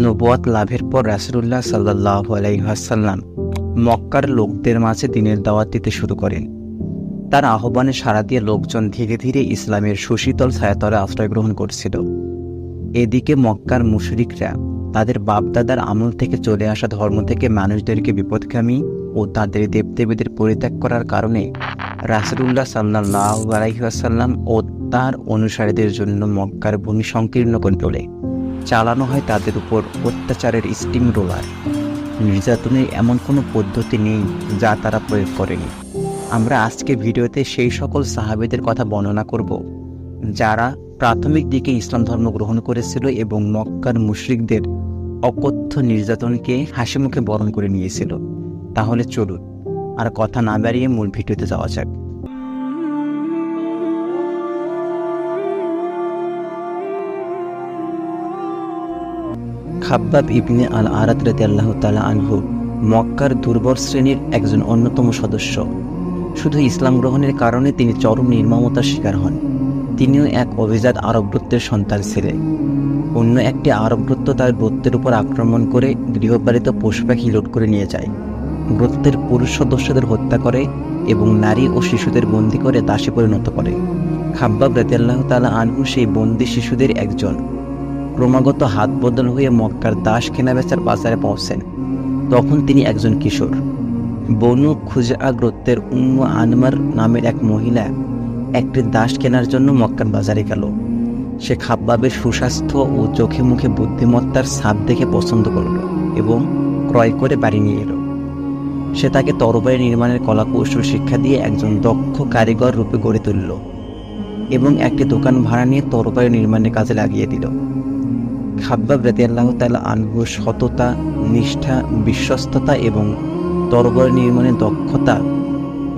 নবুয়াত লাভের পর রাসুল্লাহ সাল্লাহ আলাইহাসাল্লাম মক্কার লোকদের মাঝে দিনের দাওয়াত দিতে শুরু করেন। তার আহ্বানে সাড়া দিয়ে লোকজন ধীরে ধীরে ইসলামের সুশীতল ছায়াতলে আশ্রয় গ্রহণ করছিল। এদিকে মক্কার মুশরিকরা তাদের বাপদাদার আমল থেকে চলে আসা ধর্ম থেকে মানুষদেরকে বিপদগামী ও তাদের দেবদেবীদের পরিত্যাগ করার কারণে রাসুল্লাহ সাল্লাহ আলাইহাসাল্লাম ও তার অনুসারীদের জন্য মক্কার ভূমি সংকীর্ণ করে তোলে। চালানো হয় তাদের উপর অত্যাচারের স্টিম রোলার। নির্যাতনের এমন কোনো পদ্ধতি নেই যা তারা প্রয়োগ করেনি। আমরা আজকে ভিডিওতে সেই সকল সাহাবেদের কথা বর্ণনা করব, যারা প্রাথমিক দিকে ইসলাম ধর্ম গ্রহণ করেছিল এবং মক্কার মুশরিকদের অকথ্য নির্যাতনকে হাসি মুখে বরণ করে নিয়েছিল। তাহলে চলুন আর কথা না বাড়িয়ে মূল ভিডিওতে যাওয়া যাক। খাব্বাব ইবনে আল আরাত রাতে আল্লাহ তালা আনহু মক্কার দুর্বল শ্রেণির একজন অন্যতম সদস্য। শুধু ইসলাম গ্রহণের কারণে তিনি চরম নির্মমতার শিকার হন। তিনিও এক অভিজাত আরব গোত্রের সন্তান ছিলেন। অন্য একটি আরব গোত্র তার গোত্রের উপর আক্রমণ করে গৃহপালিত পশু পাখি লুট করে নিয়ে যায়। গোত্রের পুরুষ সদস্যদের হত্যা করে এবং নারী ও শিশুদের বন্দি করে দাসে পরিণত করে। খাব্বাব রাতিয়াল্লাহ তালা আনহু সেই বন্দি শিশুদের একজন। ক্রমাগত হাত বদল হয়ে মক্কার দাস কেনাবেচার বাজারে পৌঁছেন। তখন তিনি একজন কিশোর। বনু খুজা গোত্রের উম্ম আনমার নামের এক মহিলা একটি দাস কেনার জন্য মক্কার বাজারে গেল। সে খাব্বাবের সুস্বাস্থ্য ও চোখে মুখে বুদ্ধিমত্তার ছাপ দেখে পছন্দ করল এবং ক্রয় করে বাড়ি নিয়ে এলো। সে তাকে তরবারি নির্মাণের কলাকৌশল শিক্ষা দিয়ে একজন দক্ষ কারিগর রূপে গড়ে তুলল এবং একটি দোকান ভাড়া নিয়ে তরবারি নির্মাণের কাজে লাগিয়ে দিল। খাব্বাব রাতি আল্লাহ তালা আনহুর সততা, নিষ্ঠা, বিশ্বস্ততা এবং তরবারি নির্মাণের দক্ষতা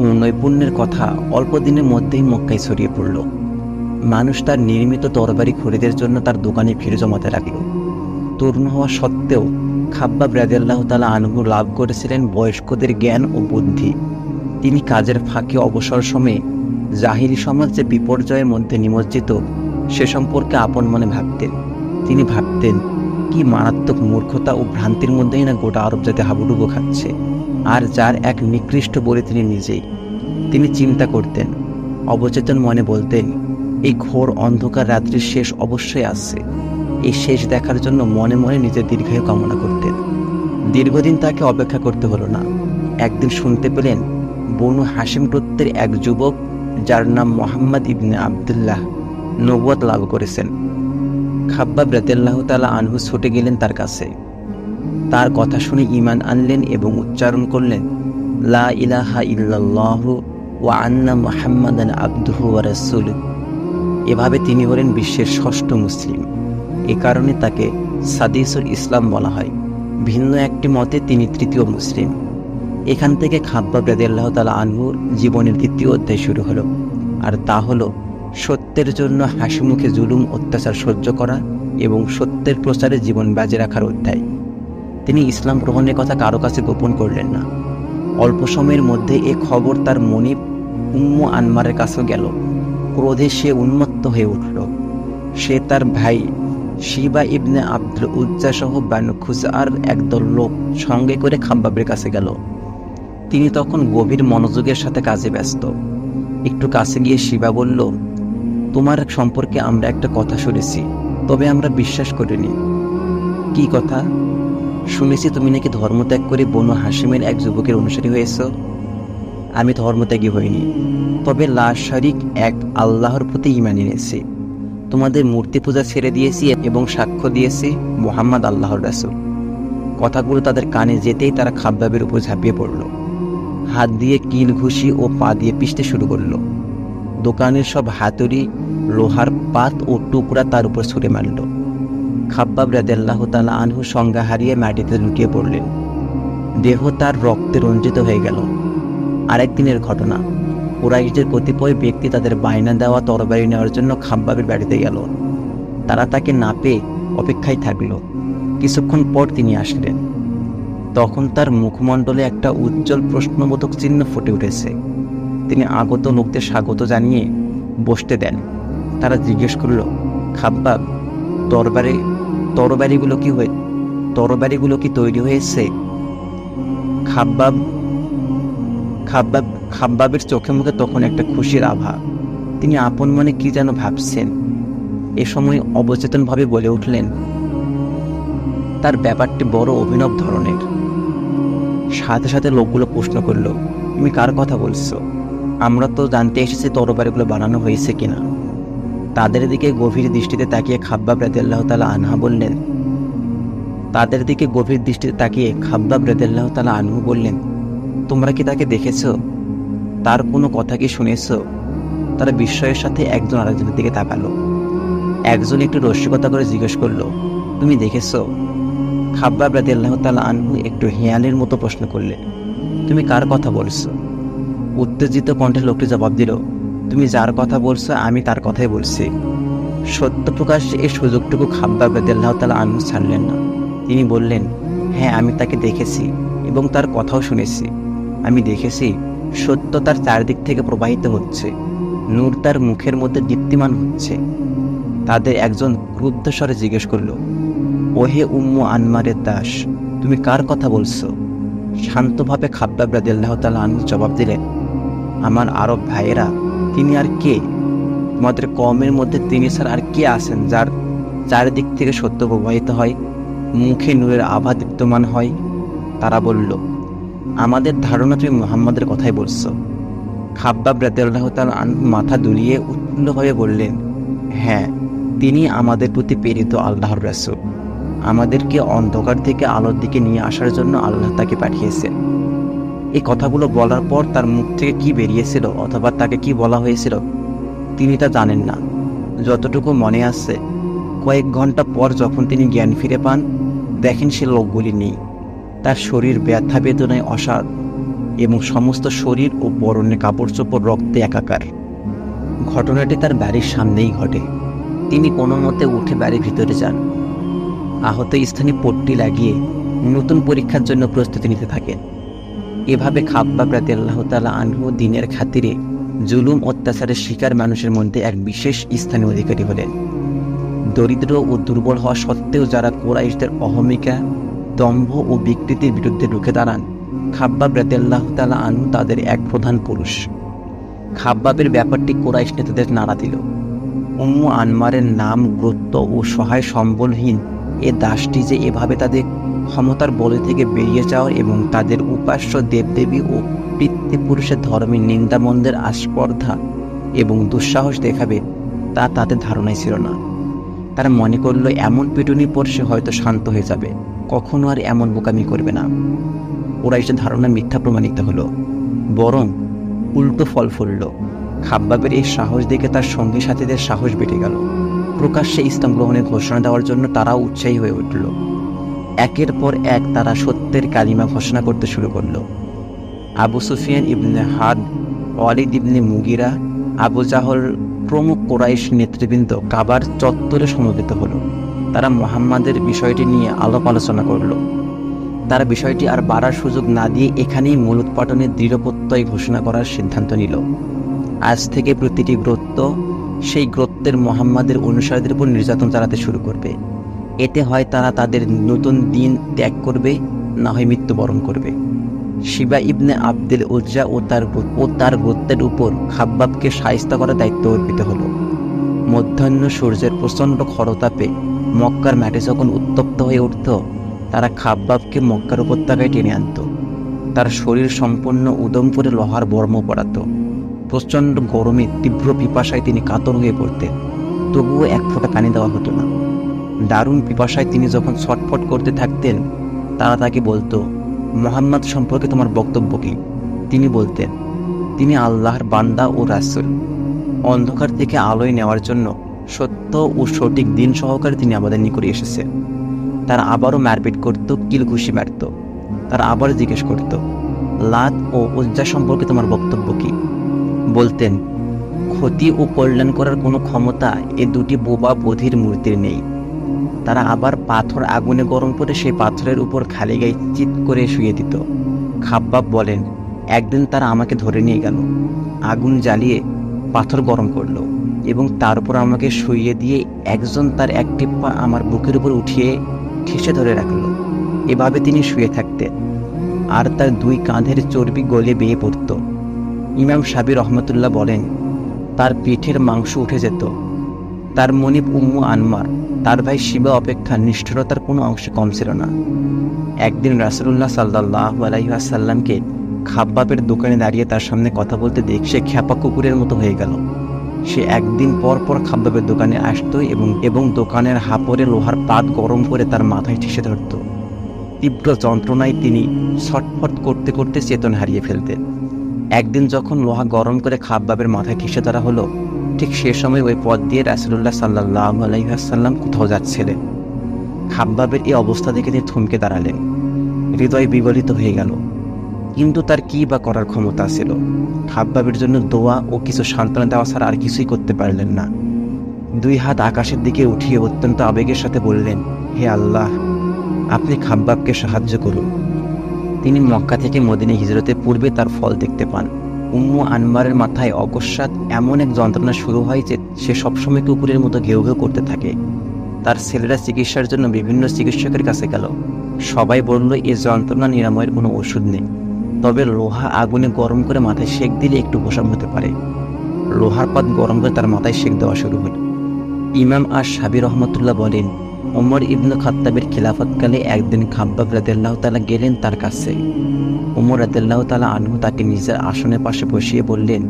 ও নৈপুণ্যের কথা অল্প দিনের মধ্যেই মক্কায় ছড়িয়ে পড়ল। মানুষ তার নির্মিত তরবারি খরিদের জন্য তার দোকানে ভিড় জমাতে লাগল। তরুণ হওয়া সত্ত্বেও খাব্বাব রাজিয়াল্লাহ তালা আনহু লাভ করেছিলেন বয়স্কদের জ্ঞান ও বুদ্ধি। তিনি কাজের ফাঁকে অবসর সময়ে জাহিরি সমাজ যে বিপর্যয়ের মধ্যে নিমজ্জিত সে সম্পর্কে আপন মনে ভাবতেন। তিনি ভাবতেন, কি মারাত্মক মূর্খতা ও ভ্রান্তির মধ্যেই না গোটা আরব জাতি হাবুডুবু খাচ্ছে। আর যার এক নিকৃষ্ট বলে তিনি নিজেই। তিনি চিন্তা করতেন, অবচেতন মনে বলতেন, এই ঘোর অন্ধকার রাত্রির শেষ অবশ্যই আসছে এই শেষ দেখার জন্য মনে মনে নিজের দীর্ঘায়ু কামনা করতেন। দীর্ঘদিন তাকে অপেক্ষা করতে হলো না। একদিন শুনতে পেলেন, বনু হাসিম গোত্রের এক যুবক, যার নাম মোহাম্মদ ইবনে আবদুল্লাহ, নবুয়াত লাভ করেছেন। খাব্বাব রাতেল্লাহ তালা আনহু ছুটে গেলেন তার কাছে। তার কথা শুনে ইমান আনলেন এবং উচ্চারণ করলেন, লা ইলাহা ইল্লাল্লাহু ওয়া আন্না মুহাম্মাদান আবদুহু ওয়া রাসূলুহু। এভাবে তিনি হলেন বিশ্বের ষষ্ঠ মুসলিম। এ কারণে তাকে সাদিসুল ইসলাম বলা হয়। ভিন্ন একটি মতে তিনি তৃতীয় মুসলিম। এখান থেকে খাব্বাব রাদিয়াল্লাহু তাআলা আনহুর জীবনের দ্বিতীয় অধ্যায় শুরু হলো। আর তা হলো সত্যের জন্য হাসি মুখে জুলুম, অত্যাচার সহ্য করা এবং সত্যের প্রচারে জীবন বাজে রাখার অধ্যায়। তিনি ইসলাম গ্রহণের কথা কারও কাছে গোপন করলেন না। অল্প সময়ের মধ্যে এ খবর তার মনিব উম্মু আনমারের কাছেও গেল। ক্রোধে সে উন্মত্ত হয়ে উঠল। সে তার ভাই শিবা ইবনে আব্দুল উজ্জা সহ বানু খুজার একদল লোক সঙ্গে করে খাম্বাবের কাছে গেল। তিনি তখন গভীর মনোযোগের সাথে কাজে ব্যস্ত। একটু কাছে গিয়ে শিবা বলল তোমার সম্পর্কে আমরা একটা কথা শুনেছি, তবে আমরা বিশ্বাস করিনি। কি কথা? শুনেছি তুমি নাকি ধর্মত্যাগ করে বনু হাসিমের এক যুবকের অনুসারী হয়েছ? আমি ধর্মত্যাগী হইনি, তবে লাশ শারিক এক আল্লাহর প্রতি ইমান এনেছি। তোমাদের মূর্তি পূজা ছেড়ে দিয়েছি এবং সাক্ষ্য দিয়েছি মোহাম্মদ আল্লাহর রাসুল। কথাগুলো তাদের কানে যেতেই তারা খাব্বাবের উপর ঝাঁপিয়ে পড়ল। হাত দিয়ে কিল ঘুষি ও পা দিয়ে পিষতে শুরু করল। দোকানের সব হাতুড়ি, লোহার পাত ও টুকরা তার উপর ছুঁড়ে মারল। খাব্বাব রাদেল্লাহ তালা আনহু সংজ্ঞা হারিয়ে মাটিতে লুটিয়ে পড়লেন। দেহ তার রক্তে রঞ্জিত হয়ে গেল। আরেক দিনের ঘটনা। কুরাইশদের কতিপয় ব্যক্তি তাদের বায়না দেওয়া তরবারি নেওয়ার জন্য খাব্বাবের বাড়িতে গেল। তারা তাকে না পেয়ে অপেক্ষায় থাকল। কিছুক্ষণ পর তিনি আসলেন। তখন তার মুখমণ্ডলে একটা উজ্জ্বল প্রশ্নবোধক চিহ্ন ফুটে উঠেছে। তিনি আগত লোকদের স্বাগত জানিয়ে বসতে দেন। তারা জিজ্ঞেস করল, খাব্বাব তরবারি তরবারিগুলো কি হয়ে, তরবারিগুলো কি তৈরি হয়েছে? খাব্বাব খাব্বাব, খাব্বাবের চোখে মুখে তখন একটা খুশির আভা। তিনি আপন মনে কি যেন ভাবছেন। এ সময় অবচেতনভাবে বলে উঠলেন, তার ব্যাপারটি বড় অভিনব ধরনের। সাথে সাথে লোকগুলো প্রশ্ন করল, তুমি কার কথা বলছো? আমরা তো জানতে এসেছি তরবারিগুলো বানানো হয়েছে কিনা। তাদের দিকে গভীর দৃষ্টিতে তাকিয়ে খাব্বাব রাদিয়াল্লাহ তালা আনহা বললেন, তাদের দিকে গভীর দৃষ্টিতে তাকিয়ে খাব্বাব রাদিয়াল্লাহ তালা আনহু বললেন, তোমরা কি তাকে দেখেছ? তার কোনো কথা কি শুনেছো? তারা বিস্ময়ের সাথে একজন আরেকজনের দিকে তাকালো। একজন একটু রসিকতা করে জিজ্ঞেস করল, তুমি দেখেছ? খাব্বাব রাদিয়াল্লাহ তালা আনহু একটু হিয়ালের মতো প্রশ্ন করলেন, তুমি কার কথা বলছো? উত্তেজিত কণ্ঠে লোকটি জবাব দিল, তুমি যার কথা বলছো, আমি তার কথাই বলছি। সত্য প্রকাশ্যে এই সুযোগটুকু খাব্বাব রাদিয়াল্লাহ তালা আনহু ছাড়লেন না। তিনি বললেন হ্যাঁ আমি তাকে দেখেছি এবং তার কথাও শুনেছি। আমি দেখেছি সত্য তার চারদিক থেকে প্রবাহিত হচ্ছে, নূর তার মুখের মধ্যে দীপ্তিমান হচ্ছে। তাদের একজন ক্রুদ্ধ স্বরে জিজ্ঞেস করল, ওহে উম্মু আনমারের দাস, তুমি কার কথা বলছো? শান্তভাবে খাব্বাব রাদিয়াল্লাহ তালা আনহু জবাব দিলেন আমার আরব ভাইয়েরা, তিনি আর কে? তোমাদের কমের মধ্যে তিনি স্যার আর কে আছেন যার চারিদিক থেকে সত্য প্রবাহিত হয়, মুখে নূরের আভা দীপ্তমান হয়? তারা বলল, আমাদের ধারণা তুমি মুহাম্মাদের কথাই বলছো। খাব্বাব আনহু মাথা দুলিয়ে উৎফুল্লভাবে বললেন হ্যাঁ তিনি আমাদের প্রতি প্রেরিত আল্লাহর রাসূল। আমাদেরকে অন্ধকার থেকে আলোর দিকে নিয়ে আসার জন্য আল্লাহ তাকে পাঠিয়েছেন। এই কথাগুলো বলার পর তার মুখ থেকে কি বেরিয়েছিল অথবা তাকে কি বলা হয়েছিল, তিনি তা জানেন না। যতটুকু মনে আছে, কয়েক ঘণ্টা পর যখন তিনি জ্ঞান ফিরে পান, দেখেন সে লোকগুলি নেই। তার শরীর ব্যথা বেদনায় অসাদ এবং সমস্ত শরীর ও বরণের কাপড় চোপড় রক্তে একাকার। ঘটনাটি তার বাড়ির সামনেই ঘটে। তিনি কোনো মতে উঠে বাড়ির ভিতরে যান। আহত স্থানে পট্টি লাগিয়ে নতুন পরীক্ষার জন্য প্রস্তুতি নিতে থাকেন। এভাবে খাব্বাব রাতে আল্লাহ তালা আনহু দিনের খাতিরে জুলুম, অত্যাচারের শিকার মানুষের মধ্যে এক বিশেষ স্থানীয় অধিকারী হলেন। দরিদ্র ও দুর্বল হওয়া সত্ত্বেও যারা কোরাইশদের অহমিকা, দম্ভ ও বিকৃতির বিরুদ্ধে রুখে দাঁড়ান, খাব্বাব রাতে আল্লাহ তালা আনহু তাদের এক প্রধান পুরুষ। খাব্বাবের ব্যাপারটি কোরাইশ নেতাদের নাড়া দিল। উম্মু আনমারের নাম, গুরুত্ব ও সহায় সম্বলহীন এ দাসটি যে এভাবে তাদের ক্ষমতার বলে থেকে বেরিয়ে যাওয়ার এবং তাদের উপাস্য দেবদেবী ও পিতৃপুরুষের ধর্মের নিন্দামন্দের আস্পর্ধা এবং দুঃসাহস দেখাবে তা তাদের ধারণাই ছিল না। তারা মনে করল, এমন পিটুনি পর সে হয়তো শান্ত হয়ে যাবে। কখনো আর এমন বোকামি করবে না। ওরা এসে ধারণা মিথ্যা প্রমাণিত হলো, বরং উল্টো ফল ফুলল। খাব্বাবের এই সাহস দেখে তার সঙ্গী সাথীদের সাহস বেড়ে গেল। প্রকাশ্যে ইসলাম গ্রহণের ঘোষণা দেওয়ার জন্য তারাও উৎসাহী হয়ে উঠল। একের পর এক তারা সত্যের কালিমা ঘোষণা করতে শুরু করল। আবু সুফিয়ান ইবনে হাদ, ওয়ালিদ ইবনে মুগিরা, আবু জাহল প্রমুখ কোরাইশ নেতৃবৃন্দ কাবার চত্বরে সমবেত হলো। তারা মোহাম্মদের বিষয়টি নিয়ে আলাপ আলোচনা করল। তারা বিষয়টি আর বাড়ার সুযোগ না দিয়ে এখানেই মূল উৎপাদনের দৃঢ়প্রত্যয় ঘোষণা করার সিদ্ধান্ত নিল। আজ থেকে প্রতিটি গ্রত্ব সেই গ্রত্বের মোহাম্মদের অনুসারীদের উপর নির্যাতন চালাতে শুরু করবে। এতে হয় তারা তাদের নতুন দিন ত্যাগ করবে, না হয় মৃত্যুবরণ করবে। শিবা ইবনে আব্দুল উজ্জা ও তার ও তার গোত্রের উপর খাব্বাবকে সাহিস্তা করার দায়িত্ব অর্পিত হলো। মধ্যাহ্ন সূর্যের প্রচণ্ড খরতাপে মক্কার মাটি যখন উত্তপ্ত হয়ে উঠত, তারা খাব্বাবকে মক্কার উপত্যকায় টেনে আনত। তার শরীর সম্পূর্ণ উদম করে লোহার বর্ম পড়াত প্রচণ্ড গরমে তীব্র পিপাসায় তিনি কাতর হয়ে পড়তেন। তবুও এক ফোঁটা পানি দেওয়া হতো না। দারুণ পিপাসায় তিনি যখন ছটফট করতে থাকতেন, তারা তাকে বলতো, মোহাম্মদ সম্পর্কে তোমার বক্তব্য কি? তিনি বলতেন, তিনি আল্লাহর বান্দা ও রাসুল। অন্ধকার থেকে আলোয় নেওয়ার জন্য সত্য ও সঠিক দিন সহকারে তিনি আমাদের নিকটে এসেছেন। তার আবারও মারপিট করত কিল ঘুষি মারত। তারা আবার জিজ্ঞেস করত, লাত ও উজ্জা সম্পর্কে তোমার বক্তব্য কি? বলতেন, ক্ষতি ও কল্যাণ করার কোনো ক্ষমতা এ দুটি বোবা বধির মূর্তির নেই। তারা আবার পাথর আগুনে গরম করে সেই পাথরের উপর খালি গায়ে চিত করে শুয়ে দিত। খাব্বাব বলেন, একদিন তারা আমাকে ধরে নিয়ে গেল। আগুন জ্বালিয়ে পাথর গরম করল এবং তার উপর আমাকে শুইয়ে দিয়ে একজন তার একটি পা আমার বুকের উপর উঠিয়ে ঠেসে ধরে রাখল। এভাবে তিনি শুয়ে থাকতেন। আর তার দুই কাঁধের চর্বি গলে বেয়ে পড়ত। ইমাম সাবির রহমতুল্লাহ বলেন, তার পিঠের মাংস উঠে যেত। তার মনিব উম্মু আনমার, তার ভাই শিবা অপেক্ষা নিষ্ঠুরতার কোনো অংশে কম ছিল না। একদিন রাসুল্লাহ সাল্লাহ আলাইসাল্লামকে খাব্বাবের দোকানে দাঁড়িয়ে তার সামনে কথা বলতে দেখ সে খ্যাপা কুকুরের মতো হয়ে গেল। সে একদিন পর পর খাব্বাবের দোকানে আসতো এবং এবং দোকানের হাপড়ে লোহার পাত গরম করে তার মাথায় ঠেসে ধরত। তীব্র যন্ত্রণায় তিনি ছটফট করতে করতে চেতন হারিয়ে ফেলতেন। একদিন যখন লোহা গরম করে খাব্বাবের মাথায় ঠেসে ধরা হলো ঠিক সে সময় ওই পথ দিয়ে রাসুল্লাহ সাল্লাহ আলাইসাল্লাম কোথাও যাচ্ছিলেন। খাব্বাবের এই অবস্থা দেখে তিনি থমকে দাঁড়ালেন। হৃদয় বিগলিত হয়ে গেল। কিন্তু তার কি বা করার ক্ষমতা ছিল? খাব্বাবের জন্য দোয়া ও কিছু সান্ত্বনা দেওয়া ছাড়া আর কিছুই করতে পারলেন না। দুই হাত আকাশের দিকে উঠিয়ে অত্যন্ত আবেগের সাথে বললেন, হে আল্লাহ, আপনি খাব্বাবকে সাহায্য করুন। তিনি মক্কা থেকে মদিনে হিজরতের পূর্বে তার ফল দেখতে পান। উম্মু আনমারের মাথায় অকস্মাৎ এমন এক যন্ত্রণা শুরু হয় যে সে সবসময় কুকুরের মতো ঘেউ ঘেউ করতে থাকে। তার ছেলেরা চিকিৎসার জন্য বিভিন্ন চিকিৎসকের কাছে গেল। সবাই বলল এই যন্ত্রণা নিরাময়ের কোনো ওষুধ নেই। তবে লোহা আগুনে গরম করে মাথায় সেক দিলে একটু উপশম হতে পারে। লোহার পাত গরম করে তার মাথায় সেক দেওয়া শুরু হল। ইমাম আর সাবির রহমতুল্লাহ বলেন ওমর ইবনু খাত্তাবের খিলাফতকালে একদিন খাব্বাব রাদিল্লাহ তালা গেলেন তার কাছে। ওমর রাদিল্লাহ তালা আনহু তাকে নিজের আসনের পাশে বসিয়ে বললেন,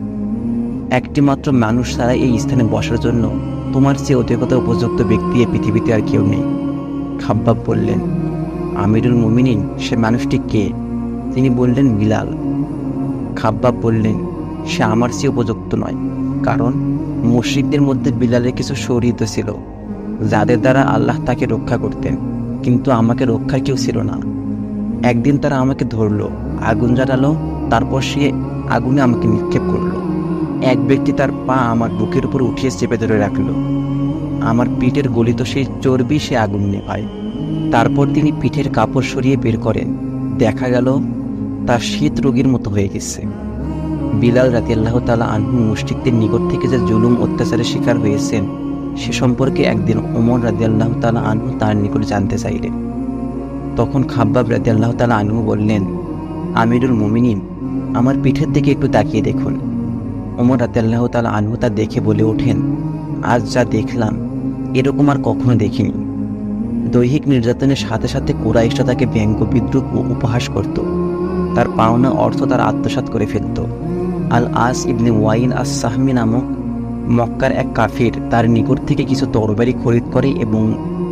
একটি মাত্র মানুষ ছাড়া এই স্থানে বসার জন্য তোমার চেয়ে অধিকতা উপযুক্ত ব্যক্তি এই পৃথিবীতে আর কেউ নেই। খাব্বাব বললেন, আমিরুল মুমিনিন, সে মানুষটি কে? তিনি বললেন, বিলাল। খাব্বাব বললেন, সে আমার চেয়ে উপযুক্ত নয়, কারণ মুশ্রিকদের মধ্যে বিলালের কিছু শরীত ছিল। যাদের দ্বারা আল্লাহ তাকে রক্ষা করতেন, কিন্তু আমাকে রক্ষার কেউ ছিল না। একদিন তারা আমাকে ধরলো, আগুন জ্বালালো, তারপর সে আগুনে আমাকে নিক্ষেপ করল। এক ব্যক্তি তার পা আমার বুকের উপর উঠিয়ে চেপে ধরে রাখল। আমার পিঠের গলিত সেই চর্বি সে আগুন নেভায়। তারপর তিনি পিঠের কাপড় সরিয়ে বের করেন। দেখা গেল, তার শীত রোগীর মতো হয়ে গেছে। বিলাল রাতি আল্লাহ তালা আনহু মুষ্টিকদের নিকট থেকে যে জুলুম অত্যাচারের শিকার হয়েছেন সে সম্পর্কে একদিন ওমর রাজি আল্লাহ তালা আনহু তার নিকট জানতে চাইলেন তখন খাব্বাব রাজি আল্লাহ তালা আনহু বললেন, আমিরুল মুমিনিন, আমার পিঠের দিকে একটু তাকিয়ে দেখুন। ওমর রাজি আল্লাহ তালা আনহু তা দেখে বলে ওঠেন, আজ যা দেখলাম, এরকম আর কখনো দেখিনি। দৈহিক নির্যাতনের সাথে সাথে কুরাইশরা তাকে ব্যঙ্গ বিদ্রুপ ও উপহাস করত। তার পাওনা অর্থ তার আত্মসাৎ করে ফেলত। আল আস ইবনে ওয়াইন আস সাহমি নামক মক্কার এক কাফির তার নিকট থেকে কিছু তরবারি খরিদ করে এবং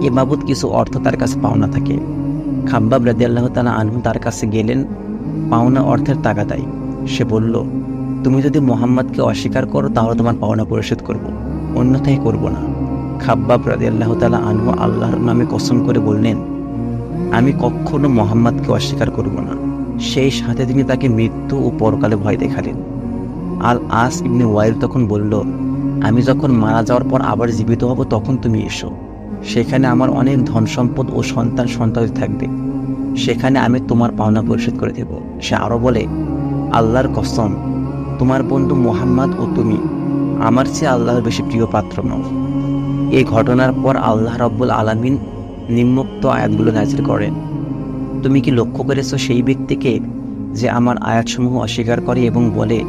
এ বাবদ কিছু অর্থ তার কাছে পাওনা থাকে। খাব্বাব রাদি আল্লাহ তালা আনহু তার কাছে গেলেন, পাওনা অর্থের তাগাদাই সে বলল, তুমি যদি মোহাম্মদকে অস্বীকার করো, তাহলে তোমার পাওনা পরিশোধ করব, অন্যথায় করব না। খাব্বাব রাদি আল্লাহ তালা আনহু আল্লাহর নামে কসম করে বললেন, আমি কখনো মোহাম্মদকে অস্বীকার করব না। সেই সাথে তিনি তাকে মৃত্যু ও পরকালে ভয় দেখালেন। আল আস ইবনে ওয়াইল তখন বলল আমি যখন মারা যাওয়ার পর আবার জীবিত হব, তখন তুমি এসো। সেখানে আমার অনেক ধন সম্পদ ও সন্তান সন্তান থাকবে। সেখানে আমি তোমার পাওনা পরিশোধ করে দেব। সে আরও বলে, আল্লাহর কসম, তোমার বন্ধু মোহাম্মদ ও তুমি আমার চেয়ে আল্লাহর বেশি প্রিয় পাত্র নও। এই ঘটনার পর আল্লাহ রব্বুল আলামিন নিম্নোক্ত আয়াতগুলো নাজির করেন। তুমি কি লক্ষ্য করেছ সেই ব্যক্তিকে যে আমার আয়াতসমূহ অস্বীকার করে এবং বলে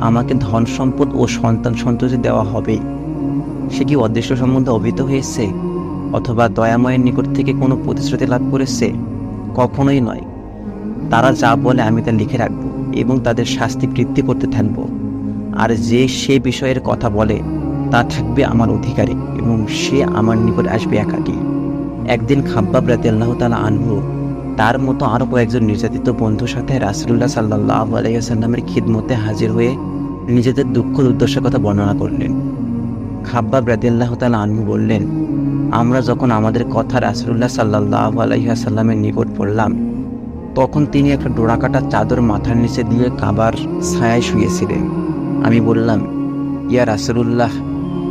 আমাকে ধন সম্পদ ও সন্তান সন্ততি দেওয়া হবে। সে কি অদৃশ্য সম্বন্ধে অভিহিত হয়েছে? অথবা দয়াময়ের নিকট থেকে কোনো প্রতিশ্রুতি লাভ করেছে? কখনোই নয়। তারা যা বলে আমি তা লিখে রাখব এবং তাদের শাস্তি বৃদ্ধি করতে থাকব। আর যে সে বিষয়ের কথা বলে, তা থাকবে আমার অধিকারে এবং সে আমার নিকট আসবে একাকি। একদিন খাব্বাব রাতে আল্লাহ তালা আনহু, তার মতো আরও কয়েকজন নির্যাতিত বন্ধুর সাথে রাসুল্লাহ সাল্লাহ আলাইসাল্লামের খিদমতে হাজির হয়ে নিজেদের দুঃখ দুর্দশার কথা বর্ণনা করলেন। খাব্বাব রাদিল্লাহ তালা আনহু বললেন, আমরা যখন আমাদের কথা রাসুল্লাহ সাল্লাহ আলাইসাল্লামের নিকট পড়লাম, তখন তিনি একটা ডোরাকাটা চাদর মাথার নিচে দিয়ে কাবার ছায়ায় শুয়েছিলেন। আমি বললাম, ইয়া রাসুল্লাহ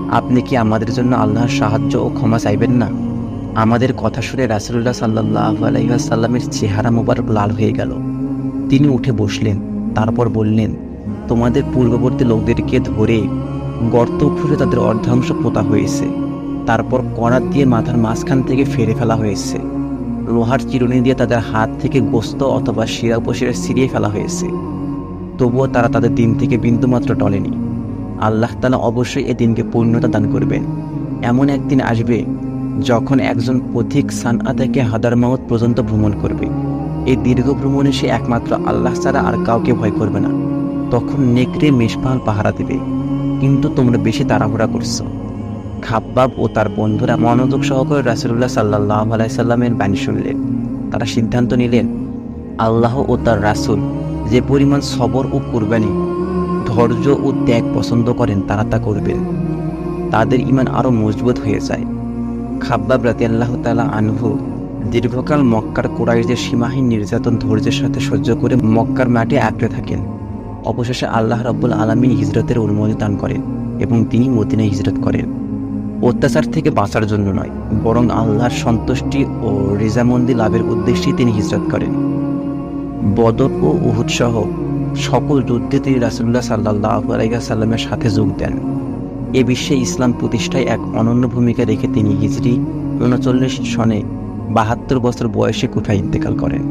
আপনি কি আমাদের জন্য আল্লাহর সাহায্য ও ক্ষমা চাইবেন না? আমাদের কথা শুনে রাসুল্লাহ সাল্লাহ আলাইসাল্লামের চেহারা মোবারক লাল হয়ে গেল। তিনি উঠে বসলেন, তারপর বললেন তোমাদের পূর্ববর্তী লোকদেরকে ধরে গর্ত খুঁড়ে তাদের অর্ধাংশ পোতা হয়েছে। তারপর করাত দিয়ে মাথার মাঝখান থেকে ফেরে ফেলা হয়েছে। লোহার চিরুনি দিয়ে তাদের হাত থেকে গোস্ত অথবা শিরা উপশিরা ছিঁড়িয়ে ফেলা হয়েছে। তবুও তারা তাদের দিন থেকে বিন্দুমাত্র টলেনি। আল্লাহ তালা অবশ্যই এ দিনকে পূর্ণতা দান করবেন। এমন একদিন আসবে যখন একজন পথিক সানআ থেকে হাদারমাউত পর্যন্ত ভ্রমণ করবে। এই দীর্ঘ ভ্রমণে সে একমাত্র আল্লাহ ছাড়া আর কাউকে ভয় করবে না। তখন নেকড়ে মেষপাল পাহারা দেবে। কিন্তু তোমরা বেশি তাড়াহুড়া করছ। খাব্বাব ও তার বন্ধুরা মনোযোগ সহকারে রাসুল্লাহ সাল্লাহ আলাইসাল্লামের বাণী শুনলেন। তারা সিদ্ধান্ত নিলেন, আল্লাহ ও তার রাসূল যে পরিমাণ সবর ও কুরবানি, ধৈর্য ও ত্যাগ পছন্দ করেন তারা তা করবেন। তাদের ইমান আরও মজবুত হয়ে যায়। খাব্বাব রাতে আল্লাহ তালা আনহু দীর্ঘকাল মক্কার কোরাইশদের সীমাহীন নির্যাতন ধৈর্যের সাথে সহ্য করে মক্কার মাটি আঁকড়ে থাকেন। অবশেষে আল্লাহ রব্বুল আলমী হিজরতের অনুমতি দান করেন এবং তিনি মদিনায় হিজরত করেন। অত্যাচার থেকে বাঁচার জন্য নয়, বরং আল্লাহর সন্তুষ্টি ও রেজামন্দি লাভের উদ্দেশ্যেই তিনি হিজরত করেন। বদর ও উহুদ সহ সকল যুদ্ধে তিনি রাসুল্লাহ সাল্লাহ আলাইসাল্লামের সাথে যোগ দেন। এ বিশ্বে ইসলাম প্রতিষ্ঠায় এক অনন্য ভূমিকা রেখে তিনি হিজরি উনচল্লিশ সনে বাহাত্তর বছর বয়সে কোথায় ইন্তেকাল করেন।